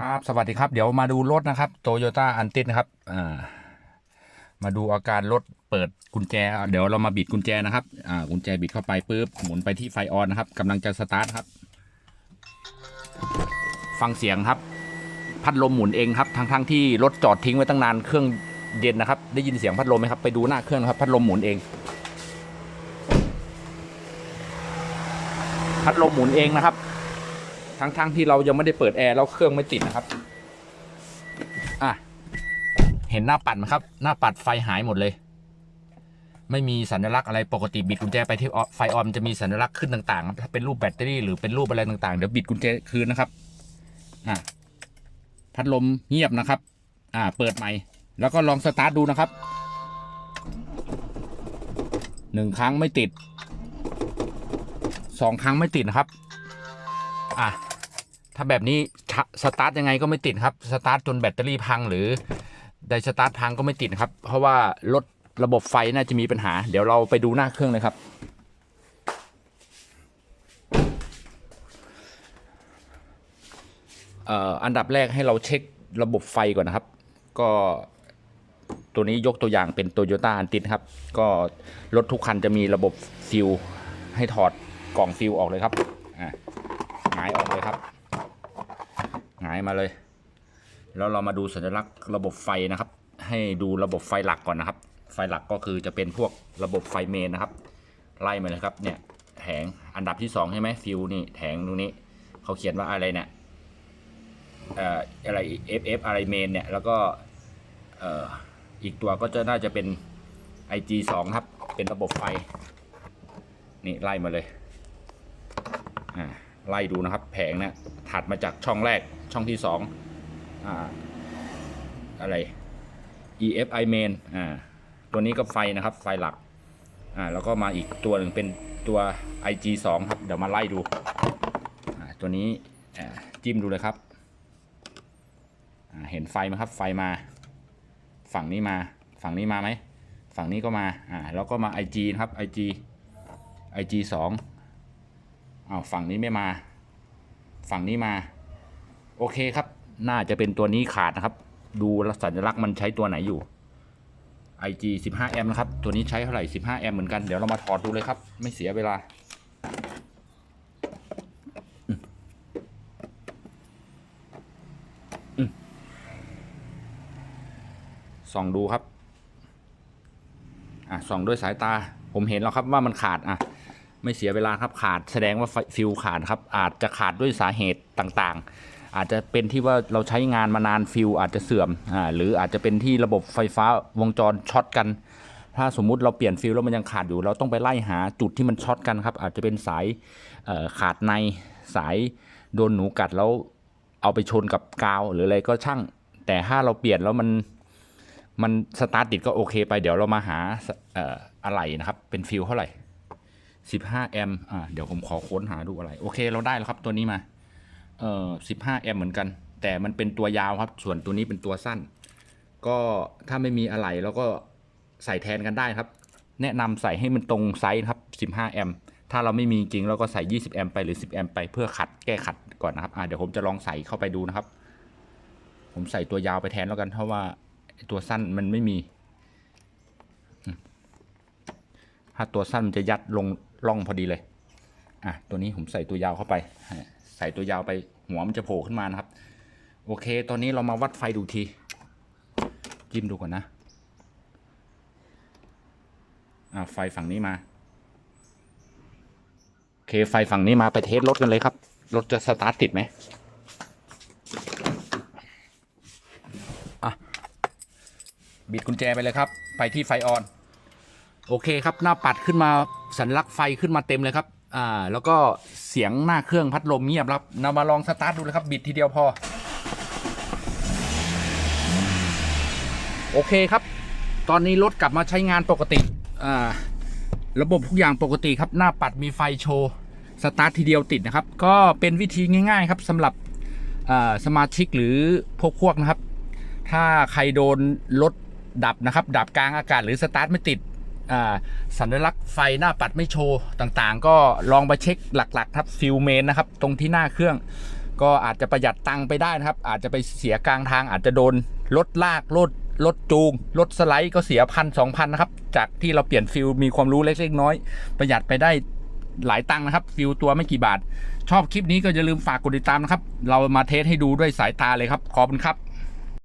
ครับสวัสดีครับ เดี๋ยวมาดูรถนะครับโตโยต้าอันตินะครับอ่ามาดูอาการรถเปิดกุญแจ เดี๋ยวเรามาบิดกุญแจนะครับอ่ากุญแจบิดเข้าไปปุ๊บหมุนไปที่ไฟออนนะครับกำลังจะสตาร์ทครับ ฟังเสียงครับ พัดลมหมุนเองครับทั้งทั้งๆที่รถจอดทิ้งไว้ตั้งนานเครื่องเย็นนะครับ ได้ยินเสียงพัดลมไหมครับไปดูหน้าเครื่องครับ พัดลมหมุนเอง พัดลมหมุนเองนะครับ ทั้งๆทที่เรายังไม่ได้เปิดแอร์แล้วเครื่องไม่ติดนะครับ อะ เห็นหน้าปัดไหมครับ หน้าปัดไฟหายหมดเลย ไม่มีสัญลักษณ์อะไรปกติบิดกุญแจไปที่ออไฟออมจะมีสัญลักษณ์ขึ้นต่างๆถ้าเป็นรูปแบตเตอรี่หรือเป็นรูปอะไรต่างๆ เดี๋ยวบิดกุญแจคืนนะครับ อะ พัดลมเงียบนะครับ อ่า เปิดใหม่ แล้วก็ลองสตาร์ทดูนะครับหนึ่งครั้งไม่ติดสองครั้งไม่ติดนะครับ อะ ถ้าแบบนี้ชะสตาร์ทยังไงก็ไม่ติดครับสตาร์ทจนแบตเตอรี่พัง หรือไดสตาร์ทพังก็ไม่ติดครับ เพราะว่ารถระบบไฟน่าจะมีปัญหา เดี๋ยวเราไปดูหน้าเครื่องเลยครับเอ่ออันดับแรกให้เราเช็คระบบไฟก่อนนะครับ ก็ตัวนี้ยกตัวอย่างเป็น t o y ยต้าอันติครับ ก็รถทุกคันจะมีระบบฟิวให้ถอดกล่องฟิวออกเลยครับอ่าหงายออกเลยครับ มาเลย แล้วเรามาดูสัญลักษณ์ระบบไฟนะครับ ให้ดูระบบไฟหลักก่อนนะครับ ไฟหลักก็คือจะเป็นพวกระบบไฟเมนนะครับ ไล่มาเลยครับเนี่ยแผงอันดับที่สองใช่ไหมฟิวนี่แผงตรงนี้เขาเขียนว่าอะไรเนี่ยเอ่ออะไร FF อะไรเมนเนี่ยแล้วก็เอ่ออีกตัวก็จะน่าจะเป็น IG 2 ครับ เป็นระบบไฟ นี่ไล่มาเลยอ่าไล่ดูนะครับ แผงเนะี่ยถัดมาจากช่องแรก ช่องที่สองอ่าอะไร EFI main อ่าตัวนี้ก็ไฟนะครับไฟหลักอ่าแล้วก็มาอีกตัวหนึ่งเป็นตัว IG 2 ครับ เดี๋ยวมาไล่ดูอ่าตัวนี้จิ้มดูเลยครับอ่าเห็นไฟไหมครับไฟมา ฝั่งนี้มา ฝั่งนี้มาไหม ฝั่งนี้ก็มาอ่าแล้วก็มา IG นะครับ IG IG 2อ้าวฝั่งนี้ไม่มา ฝั่งนี้มา โอเคครับ น่าจะเป็นตัวนี้ขาดนะครับ ดูสัญลักษณ์มันใช้ตัวไหนอยู่ IG 15แอมป์นะครับ ตัวนี้ใช้เท่าไหร่ 15แอมป์เหมือนกัน เดี๋ยวเรามาถอดดูเลยครับ ไม่เสียเวลา ส่องดูครับ อะ ส่องด้วยสายตา ผมเห็นแล้วครับว่ามันขาด อะ ไม่เสียเวลาครับขาด แสดงว่าฟฟิวขาดครับ อาจจะขาดด้วยสาเหตุต่างๆ อาจจะเป็นที่ว่าเราใช้งานมานานฟิวอาจจะเสื่อมอ่าหรืออาจจะเป็นที่ระบบไฟฟ้าวงจรช็อตกัน ถ้าสมมุติเราเปลี่ยนฟิวแล้วมันยังขาดอยู่ เราต้องไปไล่หาจุดที่มันช็อตกันครับอาจจะเป็นสายขาดในสายโดนหนูกัดแล้วเอาไปชนกับกาวหรืออะไรก็ช่าง แต่ถ้าเราเปลี่ยนแล้วมันมันสตาร์ทติดก็โอเคไปเดี๋ยวเรามาหาอออะไรนะครับ เป็นฟิวเท่าไหร่ 15 แอมป์อ่าเดี๋ยวผมขอค้นหาดูอะไร โอเคเราได้แล้วครับตัวนี้มา เอ่อ15แอมป์เหมือนกัน แต่มันเป็นตัวยาวครับ ส่วนตัวนี้เป็นตัวสั้น ก็ถ้าไม่มีอะไรเราก็ใส่แทนกันได้ครับ แนะนำใส่ให้มันตรงไซส์ครับ15แอมป์ถ้าเราไม่มีจริงเราก็ใส่ 20 แอมป์ไปหรือ 10 แอมป์ไปเพื่อขัดแก้ขัดก่อนนะครับอ่าเดี๋ยวผมจะลองใส่เข้าไปดูนะครับ ผมใส่ตัวยาวไปแทนแล้วกันเพราะว่าตัวสั้นมันไม่มี ถ้าตัวสั้นมันจะยัดลงร่องพอดีเลย อะตัวนี้ผมใส่ตัวยาวเข้าไป ใส่ตัวยาวไปหัวมันจะโผล่ขึ้นมานะครับ โอเค ตอนนี้เรามาวัดไฟดูที จิ้มดูก่อนนะอ่าไฟฝั่งนี้มาโอเคไฟฝั่งนี้มาไปเทสรถกันเลยครับ รถจะสตาร์ทติดไหมอะบิดกุญแจไปเลยครับ ไปที่ไฟออน โอเคครับ หน้าปัดขึ้นมาสัญลักษณ์ไฟขึ้นมาเต็มเลยครับ อ่า แล้วก็ เสียงหน้าเครื่องพัดลมเงียบครับนำมาลองสตาร์ทดูเลยครับ บิดทีเดียวพอ โอเคครับ ตอนนี้รถกลับมาใช้งานปกติระบบทุกอย่างปกติครับ หน้าปัดมีไฟโชว์ สตาร์ททีเดียวติดนะครับ ก็เป็นวิธีง่าย ๆ ครับสำหรับสมาชิกหรือพวกพวกนะครับ ถ้าใครโดนรถดับนะครับ ดับกลางอากาศหรือสตาร์ทไม่ติด สัญลักษณ์ไฟหน้าปัดไม่โชว์ต่างๆ ก็ลองไปเช็คหลักๆครับฟิลเมนนะครับ ตรงที่หน้าเครื่อง ก็อาจจะประหยัดตังค์ไปได้นะครับ อาจจะไปเสียกลางทาง อาจจะโดนรถลากรถรถจูงรถสไลด์ก็เสียพันสองพันนะครับ จากที่เราเปลี่ยนฟิลมีความรู้เล็กๆน้อยประหยัดไปได้หลายตังค์นะครับ ฟิลตัวไม่กี่บาท ชอบคลิปนี้ก็อย่าลืมฝากกดติดตามนะครับ เรามาเทสให้ดูด้วยสายตาเลยครับ ขอบคุณครับ